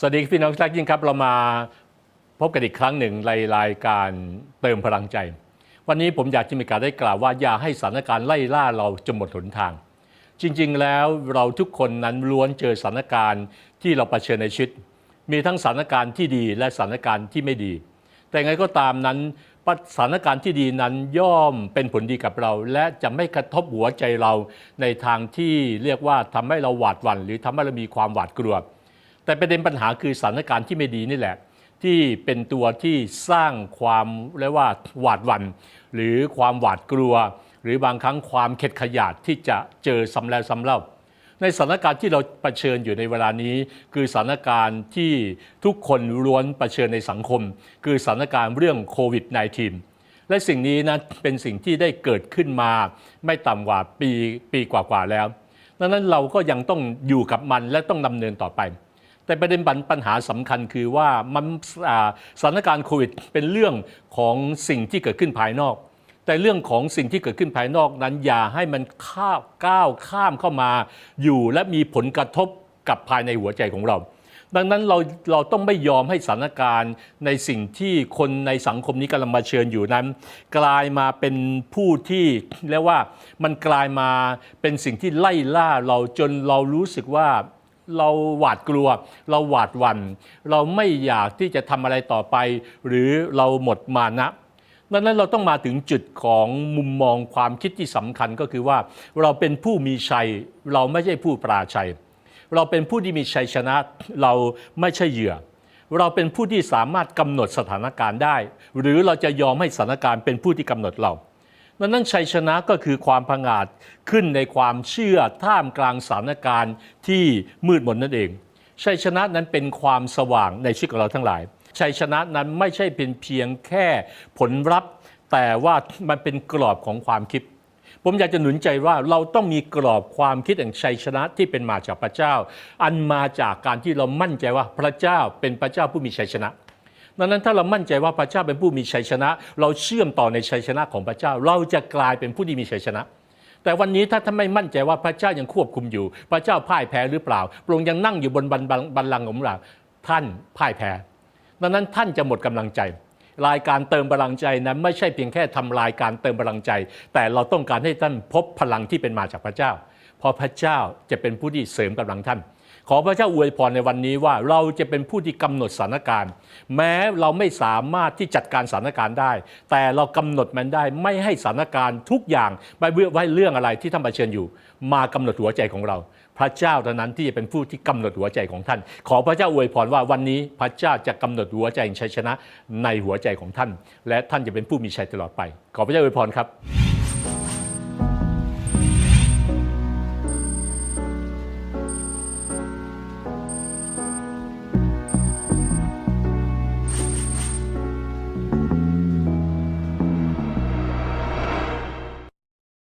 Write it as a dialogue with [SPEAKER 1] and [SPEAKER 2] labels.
[SPEAKER 1] สวัสดีพี่น้องทุกท่านยิ่งครับ เรามาพบกันอีกครั้งหนึ่งในรายการเติมพลังใจ วันนี้ผมอยากจะมีการได้กล่าวว่าอย่าให้สถานการณ์ไล่ล่าเราจนหมดหนทาง จริง ๆ แล้วเราทุกคนนั้นล้วนเจอสถานการณ์ที่เราเผชิญในชีวิตมีทั้งสถานการณ์ที่ดีและสถานการณ์ที่ไม่ดี แต่ไงก็ตามนั้นสถานการณ์ที่ดีนั้นย่อมเป็นผลดีกับเรา และจะไม่กระทบหัวใจเราในทางที่เรียกว่าทำให้เราหวาดหวั่นหรือทำให้เรามีความหวาดกลัว แต่ประเด็นปัญหาคือสถานการณ์ที่ไม่ดีนี่แหละ ที่เป็นตัวที่สร้างความเรียกว่าหวาดหวัน่นหรือความหวาดกลัว หรือบางครั้งความเข็ดขยาดที่จะเจอซ้ำแล้วซ้ำเล่าในสถานการณ์ที่เราเผชิญอยู่ในเวลานี้ คือสถานการณ์ที่ทุกคนล้วนเผชิญในสังคม คือสถานการณ์เรื่องโควิด -19 และสิ่งนี้นะเป็นสิ่งที่ได้เกิดขึ้นมา ไม่ต่ำกว่าปีปีกว่าๆแล้วดังนั้นเราก็ยังต้องอยู่กับมันและต้องดำเนินต่อไป แต่ประเด็นปัญหาสำคัญคือว่ามันสถานการณ์โควิดเป็นเรื่องของสิ่งที่เกิดขึ้นภายนอก แต่เรื่องของสิ่งที่เกิดขึ้นภายนอกนั้นอย่าให้มันข้าวก้าวข้ามเข้ามาอยู่และมีผลกระทบกับภายในหัวใจของเรา ดังนั้นเราเราต้องไม่ยอมให้สถานการณ์ในสิ่งที่คนในสังคมนี้กำลังมาเชิญอยู่นั้น กลายมาเป็นผู้ที่เรียกว่ามันกลายมาเป็นสิ่งที่ไล่ล่าเราจนเรารู้สึกว่า เราหวาดกลัว เราหวาดหวัน่นเราไม่อยากที่จะทำอะไรต่อไป หรือเราหมดมานะดังนั้นเราต้องมาถึงจุดของมุมมองความคิดที่สำคัญก็คือว่า เราเป็นผู้มีชัย เราไม่ใช่ผู้ปราชัย เราเป็นผู้ที่มีชัยชนะ เราไม่ใช่เหยื่อ เราเป็นผู้ที่สามารถกำหนดสถานการณ์ได้ หรือเราจะยอมให้สถานการณ์เป็นผู้ที่กำหนดเรา ดังนั้นชัยชนะก็คือความผงาดขึ้นในความเชื่อท่ามกลางสถานการณ์ที่มืดมนนั่นเอง ชัยชนะนั้นเป็นความสว่างในชีวิตของเราทั้งหลาย ชัยชนะนั้นไม่ใช่เป็นเพียงแค่ผลลัพธ์แต่ว่ามันเป็นกรอบของความคิด ผมอยากจะหนุนใจว่าเราต้องมีกรอบความคิดแห่งชัยชนะที่เป็นมาจากพระเจ้า อันมาจากการที่เรามั่นใจว่าพระเจ้าเป็นพระเจ้าผู้มีชัยชนะ ดังนั้นถ้าเรามั่นใจว่าพระเจ้าเป็นผู้มีชัยชนะ เราเชื่อมต่อในชัยชนะของพระเจ้า เราจะกลายเป็นผู้ที่มีชัยชนะ แต่วันนี้ถ้าท่านไม่มั่นใจว่าพระเจ้ายังควบคุมอยู่ พระเจ้าพ่ายแพ้หรือเปล่าพระองค์ยังนั่งอยู่บนบัลลังก์ของเราท่านพ่ายแพ้ดังนั้นท่านจะหมดกำลังใจรายการเติมพลังใจนั้นไม่ใช่เพียงแค่ทำรายการเติมพลังใจ แต่เราต้องการให้ท่านพบพลังที่เป็นมาจากพระเจ้า เพราะพระเจ้าจะเป็นผู้ที่เสริมกำลังท่าน ขอพระเจ้าอวยพรในวันนี้ว่าเราจะเป็นผู้ที่กำหนดสถานการณ์ แม้เราไม่สามารถที่จัดการสถานการณ์ได้ แต่เรากำหนดมันได้ไม่ให้สถานการณ์ทุกอย่างไม่ไว้เรื่องอะไรที่ท่านเผชิญอยู่ มากำหนดหัวใจของเรา พระเจ้าเท่านั้นที่จะเป็นผู้ที่กำหนดหัวใจของท่าน ขอพระเจ้าอวยพรว่าวันนี้พระเจ้าจะกำหนดหัวใจชัยชนะในหัวใจของท่าน และท่านจะเป็นผู้มีชัยตลอดไป ขอพระเจ้าอวยพรครับ